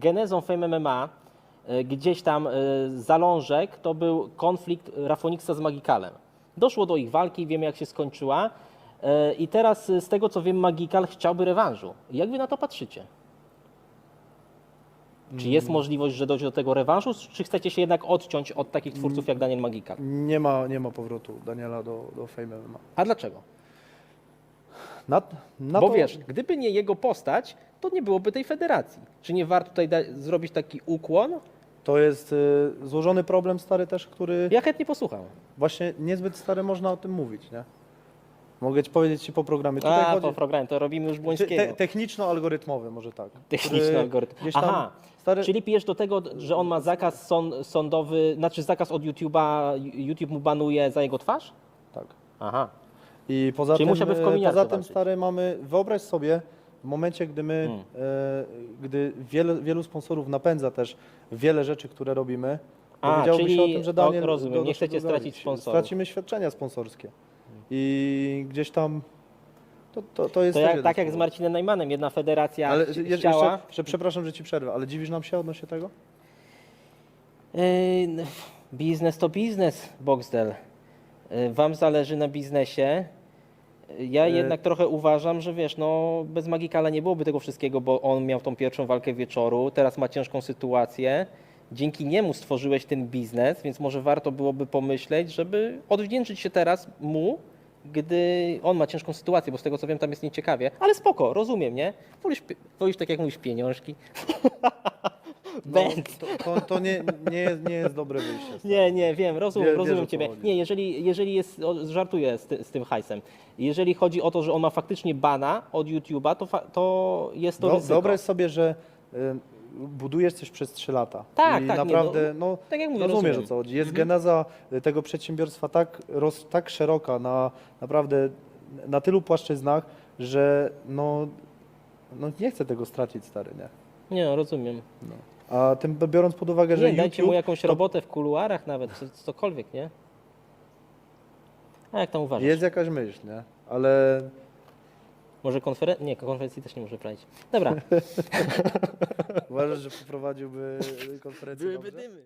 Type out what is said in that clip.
genezą Fame MMA, gdzieś tam e, zalążek, to był konflikt Rafoniksa z Magikalem. Doszło do ich walki, wiemy jak się skończyła. E, I teraz e, z tego co wiem, Magikal chciałby rewanżu. Jak wy na to patrzycie? Czy jest możliwość, że dojdzie do tego rewanżu, czy chcecie się jednak odciąć od takich twórców jak Daniel Magikal? Nie ma, nie ma powrotu Daniela do, do Fame MMA. A dlaczego? Na, na Bo to, wiesz, gdyby nie jego postać, to nie byłoby tej federacji. Czy nie warto tutaj da- zrobić taki ukłon? To jest y, złożony problem stary też, który Ja chętnie posłucham. właśnie niezbyt stary można o tym mówić, nie? Mogę ci powiedzieć ci po programie. Tutaj A, chodzi po programie, to robimy już te, Błońskiego. te, techniczno-algorytmowy, może tak. Techniczny który algorytm. Gdzieś tam, Aha, stary, czyli pijesz do tego, że on ma zakaz sąd, sądowy, znaczy zakaz od YouTube'a, YouTube mu banuje za jego twarz? tak. Aha. I poza Czyli tym, musiałby w e, kominiarce poza tym walczyć. stary mamy, wyobraź sobie, w momencie, gdy my, Mm. e, gdy wiele, wielu sponsorów napędza też wiele rzeczy, które robimy, A, dowiedziałoby się o czyli- tym, że o, Daniel... rozumiem, do- nie chcecie stracić sponsorów. Stracimy świadczenia sponsorskie. I gdzieś tam to, to, to jest To też jak, jeden tak jak z. Marcinem Najmanem, jedna federacja Ale chci- je- jeszcze, chciała... jeszcze, przepraszam, że ci przerwę, ale dziwisz nam się odnośnie tego? Yy, n- Biznes to biznes, Boxdel. Yy, Wam zależy na biznesie. Ja Yy. jednak trochę uważam, że wiesz, no bez Magikala nie byłoby tego wszystkiego, bo on miał tą pierwszą walkę wieczoru, teraz ma ciężką sytuację. Dzięki niemu stworzyłeś ten biznes, więc może warto byłoby pomyśleć, żeby odwdzięczyć się teraz mu, gdy on ma ciężką sytuację, bo z tego co wiem, tam jest nieciekawie. Ale spoko, rozumiem, nie? Wolisz, pi- wolisz tak jak mówisz, pieniążki. Będ. No, to, to, to nie, nie, jest, nie jest dobre wyjście. stary. Nie, nie, wiem, rozumiem, Wie- wiesz, rozumiem co Ciebie. chodzi. Nie, jeżeli, jeżeli jest, o, żartuję z, ty, z tym hajsem. Jeżeli chodzi o to, że on ma faktycznie bana od YouTube'a, to, fa- to jest to Do, ryzyko. wyobraź sobie, że y, budujesz coś przez 3 lata. Tak, I tak, nie, naprawdę, no, tak jak mówię, rozumiesz rozumiem. o co chodzi. Jest geneza y, tego przedsiębiorstwa tak, roz, tak szeroka, na naprawdę na tylu płaszczyznach, że no, no nie chcę tego stracić, stary, nie? Nie, no, rozumiem. A tym biorąc pod uwagę, że Nie, dajcie YouTube, mu jakąś to robotę w kuluarach nawet, co, cokolwiek, nie? A jak tam uważasz? jest jakaś myśl, nie? Ale Może konferencji? Nie, konferencji też nie może prowadzić. Dobra. uważasz, że poprowadziłby konferencję dobrze? dymy.